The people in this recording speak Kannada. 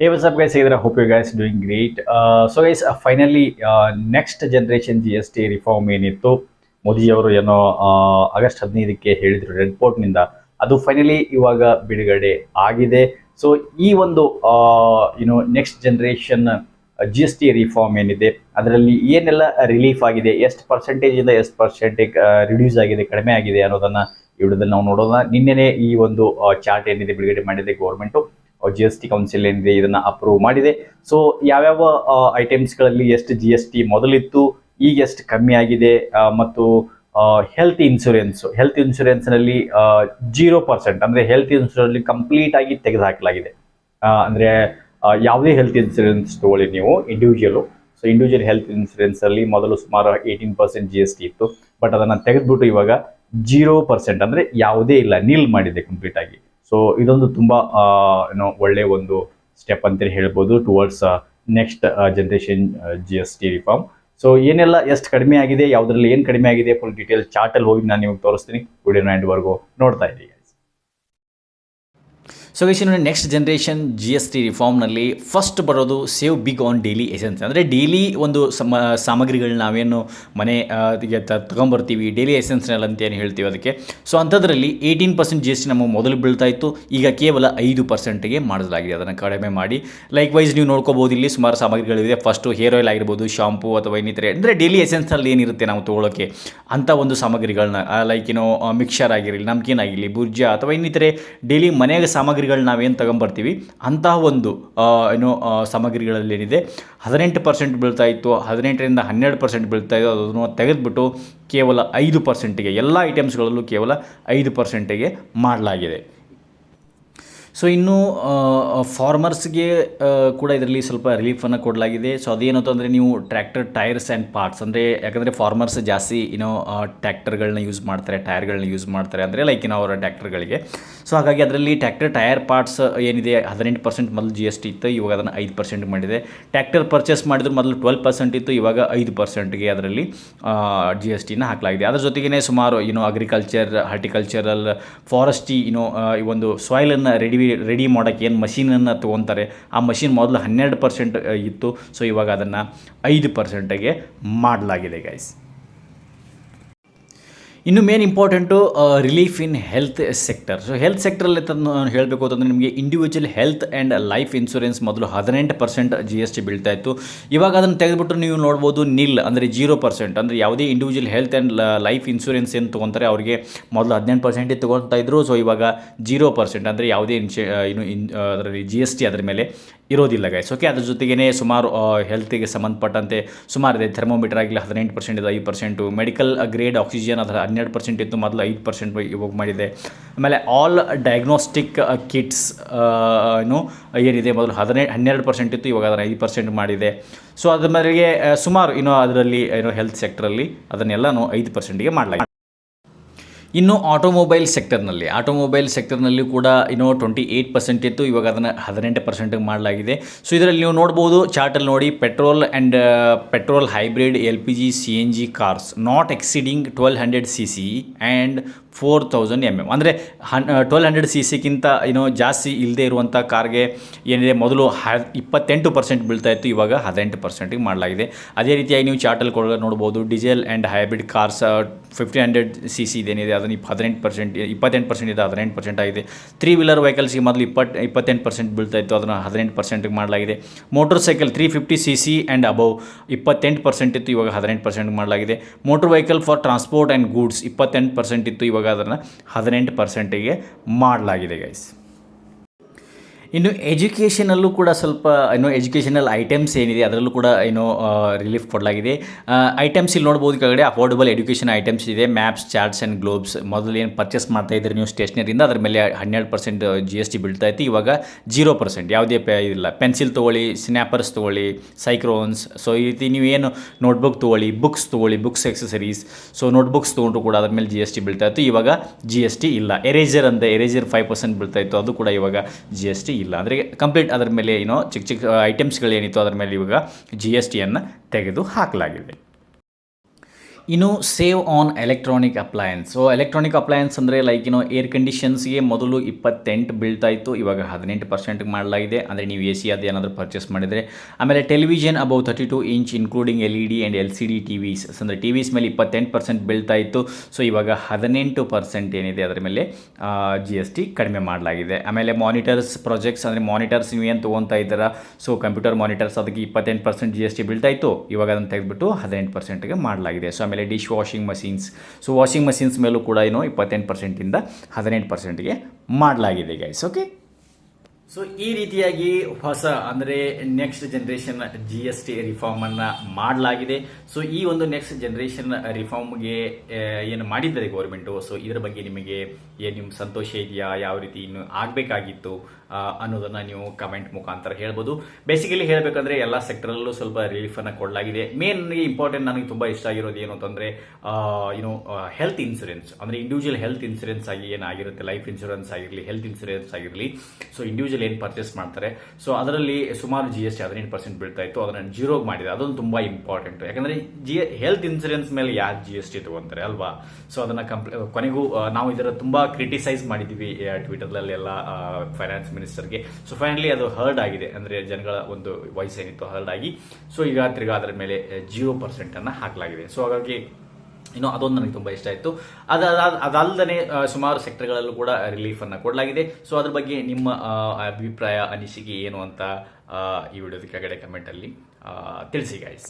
Hey, what's up, guys? Hey there. I hope you guys doing great. Uh, so, guys, uh, finally, uh, next generation T reform ಏನಿತ್ತು ಮೋದಿಯವರು ಏನೋ ಆಗಸ್ಟ್ ಹದಿನೈದಕ್ಕೆ ಹೇಳಿದ್ರು ರೆಡ್ ಪೋರ್ಟ್ನಿಂದ ಅದು ಫೈನಲಿ ಇವಾಗ ಬಿಡುಗಡೆ ಆಗಿದೆ ಸೊ ಈ ಒಂದು ಏನು next generation G S T reform ಏನಿದೆ ಅದರಲ್ಲಿ ಏನೆಲ್ಲ ರಿಲೀಫ್ ಆಗಿದೆ ಎಷ್ಟು ಪರ್ಸೆಂಟೇಜ್ ಇಂದ ಎಷ್ಟು ಪರ್ಸೆಂಟೇಜ್ ರಿಡ್ಯೂಸ್ ಆಗಿದೆ ಕಡಿಮೆ ಆಗಿದೆ ಅನ್ನೋದನ್ನ ವಿಡಿಯೋದಲ್ಲಿ ನಾವು ನೋಡೋಣ ನಿನ್ನೆನೆ ಈ ಒಂದು ಚಾರ್ಟ್ ಏನಿದೆ ಬಿಡುಗಡೆ ಮಾಡಿದೆ government G S T council ಏನಿದೆ ಇದನ್ನ ಅಪ್ರೂವ್ ಮಾಡಿದೆ. ಸೊ ಯಾವ್ಯಾವ ಐಟಮ್ಸ್ಗಳಲ್ಲಿ ಎಷ್ಟು ಜಿ ಎಸ್ ಟಿ ಮೊದಲಿತ್ತು, ಈಗ ಎಷ್ಟು ಕಮ್ಮಿ ಆಗಿದೆ ಮತ್ತು ಹೆಲ್ತ್ ಇನ್ಶೂರೆನ್ಸ್ ಹೆಲ್ತ್ ಇನ್ಶೂರೆನ್ಸ್ನಲ್ಲಿ ಜೀರೋ ಪರ್ಸೆಂಟ್ ಅಂದರೆ ಹೆಲ್ತ್ ಇನ್ಶೂರೆನ್ಸ್ ಕಂಪ್ಲೀಟ್ ಆಗಿ ತೆಗೆದುಹಾಕಲಾಗಿದೆ. ಹಾಕಲಾಗಿದೆ ಅಂದ್ರೆ ಯಾವುದೇ ಹೆಲ್ತ್ ಇನ್ಶೂರೆನ್ಸ್ ತಗೊಳ್ಳಿ ನೀವು individual so individual health insurance ಅಲ್ಲಿ ಮೊದಲು ಸುಮಾರು eighteen percent G S T ಇತ್ತು. ಬಟ್ ಅದನ್ನ ತೆಗೆದ್ಬಿಟ್ಟು ಇವಾಗ ಜೀರೋ ಪರ್ಸೆಂಟ್ ಅಂದ್ರೆ ಯಾವುದೇ ಇಲ್ಲ ನಿಲ್ ಮಾಡಿದೆ ಕಂಪ್ಲೀಟ್ ಆಗಿ. ಸೊ ಇದೊಂದು ತುಂಬ ಏನೋ ಒಳ್ಳೆ ಒಂದು ಸ್ಟೆಪ್ ಅಂತೇಳಿ ಹೇಳ್ಬೋದು towards next generation G S T reform so ಏನೆಲ್ಲ ಎಷ್ಟು ಕಡಿಮೆ ಆಗಿದೆ, ಯಾವುದ್ರಲ್ಲಿ ಏನು ಕಡಿಮೆ ಆಗಿದೆ ಫುಲ್ ಡೀಟೇಲ್ ಚಾರ್ಟಲ್ಲಿ ಹೋಗಿ ನಾನು ನಿಮಗೆ ತೋರಿಸ್ತೀನಿ. ವಿಡಿಯೋ ಎಂಡ್ವರೆಗೂ ನೋಡ್ತಾ ಇದ್ದೀವಿ ಸೊ ಗೈಸ್ ಇನ್ನು next generation G S T ರಿಫಾರ್ಮ್ನಲ್ಲಿ first ಬರೋದು save big on daily essentials ಅಂದರೆ ಡೈಲಿ ಒಂದು ಸಮ, ಸಾಮಗ್ರಿಗಳನ್ನ ನಾವೇನು ಮನೆ ತಗೊಂಬರ್ತೀವಿ ಡೈಲಿ ಎಸೆನ್ಸ್ನಲ್ಲಿ ಅಂತ ಏನು ಹೇಳ್ತೀವಿ ಅದಕ್ಕೆ? ಸೊ ಅಂಥದ್ರಲ್ಲಿ eighteen percent G S T ನಮಗೆ ಮೊದಲು ಬೀಳ್ತಾ ಇತ್ತು, ಈಗ ಕೇವಲ ಐದು ಪರ್ಸೆಂಟ್ಗೆ ಮಾಡಲಾಗಿದೆ ಅದನ್ನು ಕಡಿಮೆ ಮಾಡಿ. ಲೈಕ್ ವೈಸ್ ನೀವು ನೋಡ್ಕೋಬೋದು ಇಲ್ಲಿ ಸುಮಾರು ಸಾಮಗ್ರಿಗಳಿದೆ. ಫಸ್ಟು ಹೇರ್ ಆಯಿಲ್ ಆಗಿರ್ಬೋದು ಶಾಂಪು ಅಥವಾ ಇನ್ನಿತರೆ. ಅಂದರೆ ಡೈಲಿ ಎಸೆನ್ಸ್ನಲ್ಲಿ ಏನಿರುತ್ತೆ ನಾವು ತೊಗೊಳೋಕ್ಕೆ ಅಂಥ ಒಂದು ಸಾಮಗ್ರಿಗಳನ್ನ ಲೈಕ್ ಏನೋ ಮಿಕ್ಸರ್ ಆಗಿರಲಿ, ನಮ್ಕೀನ್ ಆಗಿರಲಿ, ಬುರ್ಜ ಅಥವಾ ಇನ್ನಿತರೆ ಡೈಲಿ ಮನೆಗೆ ಸಾಮಗ್ರಿಗಳು ನಾವೇನು ತಗೊಂಬರ್ತೀವಿ? ಅಂತಹ ಒಂದು ಏನು ಸಾಮಗ್ರಿಗಳಲ್ಲಿ ಏನಿದೆ ಹದಿನೆಂಟು ಪರ್ಸೆಂಟ್ ಬೀಳ್ತಾ ಇತ್ತು. ಹದಿನೆಂಟರಿಂದ ಹನ್ನೆರಡು ಪರ್ಸೆಂಟ್ ಬೀಳ್ತಾ ಇತ್ತು. ಅದನ್ನು ತೆಗೆದುಬಿಟ್ಟು ಕೇವಲ ಐದು ಪರ್ಸೆಂಟಿಗೆ, ಎಲ್ಲ ಐಟಮ್ಸ್ಗಳಲ್ಲೂ ಕೇವಲ ಐದು ಪರ್ಸೆಂಟಿಗೆ ಮಾಡಲಾಗಿದೆ. ಸೊ ಇನ್ನು ಫಾರ್ಮರ್ಸ್ಗೆ ಕೂಡ ಇದರಲ್ಲಿ ಸ್ವಲ್ಪ ರಿಲೀಫನ್ನು ಕೊಡಲಾಗಿದೆ. ಸೊ ಅದೇನು ಅಂದರೆ ನೀವು ಟ್ರ್ಯಾಕ್ಟರ್ ಟೈರ್ಸ್ ಆ್ಯಂಡ್ ಪಾರ್ಟ್ಸ್ ಅಂದರೆ ಯಾಕಂದರೆ ಫಾರ್ಮರ್ಸ್ ಜಾಸ್ತಿ ಏನೋ ಟ್ಯಾಕ್ಟರ್ಗಳನ್ನ ಯೂಸ್ ಮಾಡ್ತಾರೆ ಟೈರ್ಗಳನ್ನ ಯೂಸ್ ಮಾಡ್ತಾರೆ ಅಂದರೆ ಲೈಕ್ ಏನೋ ಅವರ ಟ್ಯಾಕ್ಟರ್ಗಳಿಗೆ ಸೊ ಹಾಗಾಗಿ ಅದರಲ್ಲಿ ಟ್ರ್ಯಾಕ್ಟರ್ ಟೈರ್ ಪಾರ್ಟ್ಸ್ ಏನಿದೆ, ಹದಿನೆಂಟು ಪರ್ಸೆಂಟ್ ಮೊದಲು ಜಿ ಎಸ್ ಟಿ ಇತ್ತು, ಇವಾಗ ಅದನ್ನು ಐದು ಪರ್ಸೆಂಟ್ ಮಾಡಿದೆ. ಟ್ಯಾಕ್ಟರ್ ಪರ್ಚೇಸ್ ಮಾಡಿದ್ರು ಮೊದಲು ಟ್ವೆಲ್ ಪರ್ಸೆಂಟ್ ಇತ್ತು, ಇವಾಗ ಐದು ಪರ್ಸೆಂಟ್ಗೆ ಅದರಲ್ಲಿ ಜಿ ಎಸ್ ಟಿನ ಹಾಕಲಾಗಿದೆ. ಅದರ ಜೊತೆಗೇ ಸುಮಾರು ಏನೋ ಅಗ್ರಿಕಲ್ಚರ್ ಹಾರ್ಟಿಕಲ್ಚರಲ್ ಫಾರೆಸ್ಟಿ ಏನೋ ಈ ಒಂದು ಸಾಯಿಲನ್ನು ರೆಡಿ ರೆಡಿ ಮಾಡೋಕ್ಕೆ ಏನು ಮಷೀನನ್ನು ತೊಗೊತಾರೆ, ಆ ಮಷೀನ್ ಮೊದಲು ಹನ್ನೆರಡು ಪರ್ಸೆಂಟ್ ಇತ್ತು. ಸೊ ಇವಾಗ ಅದನ್ನು ಐದು ಪರ್ಸೆಂಟಿಗೆ ಮಾಡಲಾಗಿದೆ ಗೈಸ್ ಇನ್ನು main important relief in health sector so health ಸೆಕ್ಟರಲ್ಲಿ ತಂದು ಹೇಳಬೇಕು ಅಂತಂದರೆ ನಿಮಗೆ individual health and life insurance ಮೊದಲು ಹದಿನೆಂಟು ಪರ್ಸೆಂಟ್ ಜಿ ಎಸ್ ಟಿ ಬೀಳ್ತಾ ಇತ್ತು. ಇವಾಗ ಅದನ್ನು ತೆಗೆದುಬಿಟ್ಟು ನೀವು ನೋಡ್ಬೋದು ನಿಲ್, ಅಂದರೆ ಜೀರೋ ಪರ್ಸೆಂಟ್ ಅಂದರೆ ಯಾವುದೇ individual health and life insurance ಏನು ತೊಗೊತಾರೆ ಅವರಿಗೆ ಮೊದಲು ಹದಿನೆಂಟು ಪರ್ಸೆಂಟ್ ತೊಗೊಳ್ತಾ ಇದ್ರು. ಸೊ ಇವಾಗ ಜೀರೋ ಪರ್ಸೆಂಟ್ ಅಂದರೆ ಯಾವುದೇ ಇನ್ಶೆ ಇನ್ನು ಇನ್ ಅದರಲ್ಲಿ ಜಿ ಎಸ್ ಟಿ ಅದರ ಮೇಲೆ ಇರೋದಿಲ್ಲ ಗೈಸ್ ಓಕೆ ಅದ್ರ ಜೊತೆಗೇ ಸುಮಾರು ಹೆಲ್ತಿಗೆ ಸಂಬಂಧಪಟ್ಟಂತೆ ಸುಮಾರು ಇದೆ ಥರ್ಮೋಮೀಟರ್ ಆಗಲಿ ಹದಿನೆಂಟು ಪರ್ಸೆಂಟ್ ಇದೆ ಐದು ಪರ್ಸೆಂಟು ಮೆಡಿಕಲ್ ಗ್ರೇಡ್ ಆಕ್ಸಿಜನ್ ಅದರ ಹನ್ನೆರಡು ಪರ್ಸೆಂಟ್ ಇತ್ತು, ಮೊದಲು ಐದು ಪರ್ಸೆಂಟ್ ಇವಾಗ ಮಾಡಿದೆ. ಆಮೇಲೆ ಆಲ್ ಡಯಾಗ್ನೋಸ್ಟಿಕ್ ಕಿಟ್ಸ್ ಏನು ಏನಿದೆ, ಮೊದಲು ಹದಿನೈದು ಹನ್ನೆರಡು ಪರ್ಸೆಂಟ್ ಇತ್ತು, ಇವಾಗ ಅದನ್ನು ಐದು ಪರ್ಸೆಂಟ್ ಮಾಡಿದೆ. ಸೊ ಅದ್ರ ಮೇಲೆ ಸುಮಾರು ಏನೋ ಅದರಲ್ಲಿ, ಏನೋ ಹೆಲ್ತ್ ಸೆಕ್ಟರಲ್ಲಿ ಅದನ್ನೆಲ್ಲನೂ ಐದು ಪರ್ಸೆಂಟಿಗೆ ಮಾಡಲಾಗಿದೆ ಇನ್ನು ಆಟೋಮೊಬೈಲ್ ಸೆಕ್ಟರ್ನಲ್ಲಿ ಆಟೋಮೊಬೈಲ್ ಸೆಕ್ಟರ್ನಲ್ಲಿ ಕೂಡ ಇನ್ನೂ ಟ್ವೆಂಟಿ ಏಯ್ಟ್ ಪರ್ಸೆಂಟ್ ಇತ್ತು, ಇವಾಗ ಅದನ್ನು ಹದಿನೆಂಟು ಪರ್ಸೆಂಟಿಗೆ ಮಾಡಲಾಗಿದೆ. ಸೊ ಇದರಲ್ಲಿ ನೀವು ನೋಡ್ಬೋದು ಚಾರ್ಟಲ್ಲಿ ನೋಡಿ petrol and petrol hybrid L P G C N G cars not exceeding twelve hundred C C and four thousand M M. ಅಂದರೆ ಹನ್ ಟ್ವೆಲ್ ಹಂಡ್ರೆಡ್ ಸಿ ಸಿಗಿಂತ ಏನೋ ಜಾಸ್ತಿ ಇಲ್ಲದೆ ಇರುವಂಥ ಕಾರ್ಗೆ ಏನಿದೆ, ಮೊದಲು ಹ ಇಪ್ಪತ್ತೆಂಟು ಪರ್ಸೆಂಟ್ ಬೀಳ್ತಾ ಇತ್ತು, ಇವಾಗ ಹದಿನೆಂಟು ಪರ್ಸೆಂಟಿಗೆ ಮಾಡಲಾಗಿದೆ. ಅದೇ ರೀತಿಯಾಗಿ ನೀವು ಚಾರ್ಟಲ್ ಕೂಡ, ನೋಡ್ಬೋದು diesel and hybrid cars fifteen hundred C C ಇದೇನಿದೆ, ಅದನ್ನು ಇಪ್ಪ ಹದಿನೆಂಟು ಪರ್ಸೆಂಟ್ ಇಪ್ಪತ್ತೆಂಟು ಪರ್ಸೆಂಟ್ ಇದೆ, ಹದಿನೆಂಟು ಪರ್ಸೆಂಟ್ ಆಗಿದೆ. ತ್ರೀ ವೀಲರ್ ವೆಹಿಕಲ್ಸ್ಗೆ ಮೊದಲು ಇಪ್ಪತ್ತು, ಇಪ್ಪತ್ತೆಂಟು ಪರ್ಸೆಂಟ್ ಬೀಳ್ತಾ ಇತ್ತು, ಅದನ್ನು ಹದಿನೆಂಟು ಪರ್ಸೆಂಟಿಗೆ ಮಾಡಲಾಗಿದೆ. Motorcycle three fifty C C and above ಇಪ್ಪತ್ತೆಂಟು ಪರ್ಸೆಂಟ್ ಇತ್ತು, ಇವಾಗ ಹದಿನೆಂಟು ಪರ್ಸೆಂಟ್ ಮಾಡಲಾಗಿದೆ. Motor vehicle for transport and goods ಇಪ್ಪತ್ತೆಂಟು ಪರ್ಸೆಂಟ್ ಇತ್ತು, ಇವಾಗ ಅದನ್ನು ಹದಿನೆಂಟು ಪರ್ಸೆಂಟಿಗೆ ಮಾಡಲಾಗಿದೆ ಗೈಸ್ ಇನ್ನು ಎಜುಕೇಷನಲ್ಲೂ ಕೂಡ ಸ್ವಲ್ಪ ಏನು ಎಜುಕೇಷನಲ್ ಐಟಮ್ಸ್ ಏನಿದೆ, ಅದರಲ್ಲೂ ಕೂಡ ಏನು ರಿಲೀಫ್ ಕೊಡಲಾಗಿದೆ. ಐಟಮ್ಸ್ ಇಲ್ಲಿ ನೋಡ್ಬೋದು ಕೆಳಗಡೆ ಅಫೋರ್ಡಬಲ್ ಎಜುಕೇಷನ್ ಐಟಮ್ಸ್ ಇದೆ ಮ್ಯಾಪ್ಸ್ ಚಾರ್ಟ್ಸ್ ಆ್ಯಂಡ್ ಗ್ಲೋಬ್ಸ್ ಮೊದಲು ಏನು ಪರ್ಚೇಸ್ ಮಾಡ್ತಾ ಇದ್ದರೆ ನೀವು ಸ್ಟೇಷನರಿಂದ ಅದ್ರ ಮೇಲೆ ಹನ್ನೆರಡು ಪರ್ಸೆಂಟ್ ಜಿ ಎಸ್ ಟಿ ಬೀಳ್ತಾ ಇತ್ತು, ಇವಾಗ ಜೀರೋ ಪರ್ಸೆಂಟ್ ಯಾವುದೇ ಪೇ, ಇಲ್ಲ. ಪೆನ್ಸಿಲ್ ತೊಗೊಳ್ಳಿ ಸ್ನ್ಯಾಪರ್ಸ್ ತೊಗೊಳ್ಳಿ ಸೈಕ್ರೋನ್ಸ್ ಸೊ ಈ ರೀತಿ ನೀವು ಏನು ನೋಟ್ಬುಕ್ ತೊಗೊಳ್ಳಿ ಬುಕ್ಸ್ ತೊಗೊಳ್ಳಿ ಬುಕ್ಸ್ ಎಕ್ಸಸರೀಸ್ ಸೊ ನೋಟ್ಬುಕ್ಸ್ ತೊಗೊಂಡ್ರು ಕೂಡ ಅದ್ರ ಮೇಲೆ ಜಿ ಎಸ್ ಟಿ ಬೀಳ್ತಾ ಇತ್ತು, ಇವಾಗ ಜಿ ಎಸ್ ಟಿ ಇಲ್ಲ. ಎರೇಜರ್ ಅಂತ ಎರೇಜರ್ ಫೈವ್ ಪರ್ಸೆಂಟ್ ಬೀಳ್ತಾ ಇತ್ತು, ಅದು ಕೂಡ ಇವಾಗ ಜಿ ಎಸ್ ಟಿ ಇಲ್ಲ. ಅಂದರೆ ಕಂಪ್ಲೀಟ್ ಅದರ ಮೇಲೆ ಏನೋ ಚಿಕ್ಕ ಚಿಕ್ಕ ಐಟಮ್ಸ್ಗಳೇನಿತ್ತು ಅದರ ಮೇಲೆ ಇವಾಗ ಜಿ ಎಸ್ ಟಿಯನ್ನು ತೆಗೆದು ಹಾಕಲಾಗಿದೆ. ಇನ್ನು save on electronic appliances. So electronic appliances ಅಂದರೆ ಲೈಕ್ ಏನೋ ಏರ್ ಕಂಡೀಷನ್ಸ್ಗೆ ಮೊದಲು ಇಪ್ಪತ್ತೆಂಟು ಬೀಳ್ತಾ ಇತ್ತು ಇವಾಗ ಹದಿನೆಂಟು ಪರ್ಸೆಂಟ್ಗೆ ಮಾಡಲಾಗಿದೆ. ಅಂದರೆ ನೀವು ಎ ಸಿ ಅದು ಏನಾದರೂ ಪರ್ಚೇಸ್ ಮಾಡಿದರೆ, ಆಮೇಲೆ television above thirty two inch including L E D and L C D TVs ಅಂದರೆ ಟಿ ವಿಸ್ ಮೇಲೆ ಇಪ್ಪತ್ತೆಂಟು ಪರ್ಸೆಂಟ್ ಬೀಳ್ತಾ ಇತ್ತು ಸೊ ಇವಾಗ ಹದಿನೆಂಟು ಪರ್ಸೆಂಟ್ ಏನಿದೆ ಅದರ ಮೇಲೆ ಜಿ ಎಸ್ ಟಿ ಕಡಿಮೆ ಮಾಡಲಾಗಿದೆ. ಆಮೇಲೆ ಮಾನಿಟರ್ಸ್ ಪ್ರಾಜೆಕ್ಟ್ಸ್ ಅಂದರೆ ಮಾನಿಟರ್ಸ್ ನೀವು ಏನು ತೊಗೊತಾ ಇದ್ದೀರಾ? ಸೊ ಕಂಪ್ಯೂಟರ್ ಮಾನಿಟರ್ಸ್ ಅದಕ್ಕೆ ಇಪ್ಪತ್ತೆಂಟು ಪರ್ಸೆಂಟ್ ಜಿ ಎಸ್ ಟಿ ಬೀಳ್ತಾ ಇತ್ತು ಇವಾಗ ಅದನ್ನು ತೆಗೆದುಬಿಟ್ಟು ಹದಿನೆಂಟು ಪರ್ಸೆಂಟ್ಗೆ ಮಾಡಲಾಗಿದೆ. ಸೊ ಆಮೇಲೆ dish washing machines so washing machines ಮೇಲೂ ಕೂಡ ಏನು ಇಪ್ಪತ್ತೆಂಟು ಪರ್ಸೆಂಟಿಂದ ಹದಿನೆಂಟು ಪರ್ಸೆಂಟ್ಗೆ ಮಾಡಲಾಗಿದೆ ಗೈಸ್ ಓಕೆ ಸೊ ಈ ರೀತಿಯಾಗಿ ಹೊಸ ಅಂದರೆ next generation G S T ರಿಫಾರ್ಮನ್ನು ಮಾಡಲಾಗಿದೆ. ಸೊ ಈ ಒಂದು ನೆಕ್ಸ್ಟ್ ಜನ್ರೇಷನ್ ರಿಫಾರ್ಮ್ಗೆ ಏನು ಮಾಡಿದ್ದಾರೆ ಗೌರ್ಮೆಂಟು ಸೊ ಇದರ ಬಗ್ಗೆ ನಿಮಗೆ ಏನು ನಿಮ್ಮ ಸಂತೋಷ ಇದೆಯಾ? ಯಾವ ರೀತಿ ಇನ್ನು ಆಗಬೇಕಾಗಿತ್ತು? ಅನ್ನೋದನ್ನು ನೀವು ಕಮೆಂಟ್ ಮುಖಾಂತರ ಹೇಳ್ಬೋದು. ಬೇಸಿಕಲಿ ಹೇಳಬೇಕಂದ್ರೆ ಎಲ್ಲ ಸೆಕ್ಟರಲ್ಲೂ ಸ್ವಲ್ಪ ರಿಲೀಫನ್ನು ಕೊಡಲಾಗಿದೆ. ಮೇನ್ ಇಂಪಾರ್ಟೆಂಟ್ ನನಗೆ ತುಂಬ ಇಷ್ಟ ಆಗಿರೋದು ಏನು ಅಂತಂದರೆ ಏನು ಹೆಲ್ತ್ ಇನ್ಸೂರೆನ್ಸ್ ಅಂದರೆ ಇಂಡಿವಿಜುವಲ್ ಹೆಲ್ತ್ ಇನ್ಸೂರೆನ್ಸ್ ಆಗಿ ಏನಾಗಿರುತ್ತೆ ಲೈಫ್ ಇನ್ಸೂರೆನ್ಸ್ ಆಗಿರಲಿ ಹೆಲ್ತ್ ಇನ್ಸೂರೆನ್ಸ್ ಆಗಿರಲಿ. ಸೊ ಇಂಡಿವಿಜುವಲ್ ಏನು ಪರ್ಚೇಸ್ ಮಾಡ್ತಾರೆ. ಸೊ ಅದರಲ್ಲಿ ಸುಮಾರು ಜಿ ಎಸ್ ಟಿ ಹದಿನೆಂಟು ಪರ್ಸೆಂಟ್ ಬೀಳ್ತಾ ಇತ್ತು. ಅದನ್ನು ಜೀರೋಗೆ ಮಾಡಿದೆ. ಅದೊಂದು ತುಂಬ ಇಂಪಾರ್ಟೆಂಟ್ ಯಾಕಂದರೆ ಜಿ ಹೆಲ್ತ್ ಇನ್ಸೂರೆನ್ಸ್ ಮೇಲೆ ಯಾರು ಜಿ ಎಸ್ ಟಿ ತಗೊಂತಾರೆ ಅಲ್ವಾ? ಸೊ ಅದನ್ನು ಕಂಪ್ಲೇ ಕೊನೆಗೂ ನಾವು ಇದರ ತುಂಬ ಕ್ರಿಟಿಸೈಸ್ ಮಾಡಿದ್ದೀವಿ ಟ್ವಿಟರ್ಲೆಲ್ಲ ಫೈನಾನ್ಸ್ ಮಿನಿಸ್ಟರ್ಗೆ ಸೊ ಫೈನಲಿ ಅದು ಹರ್ಡ್ ಆಗಿದೆ. ಅಂದರೆ ಜನಗಳ ಒಂದು ವಾಯ್ಸ್ ಏನಿತ್ತು ಹರ್ಡ್ ಆಗಿ. ಸೊ ಈಗ ತಿರ್ಗಾ ಅದರ ಮೇಲೆ ಜೀರೋ ಪರ್ಸೆಂಟನ್ನು ಹಾಕಲಾಗಿದೆ. ಸೊ ಹಾಗಾಗಿ ಇನ್ನು ಅದೊಂದು ನನಗೆ ತುಂಬ ಇಷ್ಟ ಆಯಿತು. ಅದು ಅದಲ್ಲದೆ ಸುಮಾರು ಸೆಕ್ಟರ್ಗಳಲ್ಲೂ ಕೂಡ ರಿಲೀಫನ್ನು ಕೊಡಲಾಗಿದೆ. ಸೊ ಅದ್ರ ಬಗ್ಗೆ ನಿಮ್ಮ ಅಭಿಪ್ರಾಯ, ಅನಿಸಿಕೆ ಏನು ಅಂತ ಈ ವಿಡಿಯೋದ ಕೆಳಗಡೆ ಕಮೆಂಟಲ್ಲಿ ತಿಳಿಸಿ ಗೈಸ್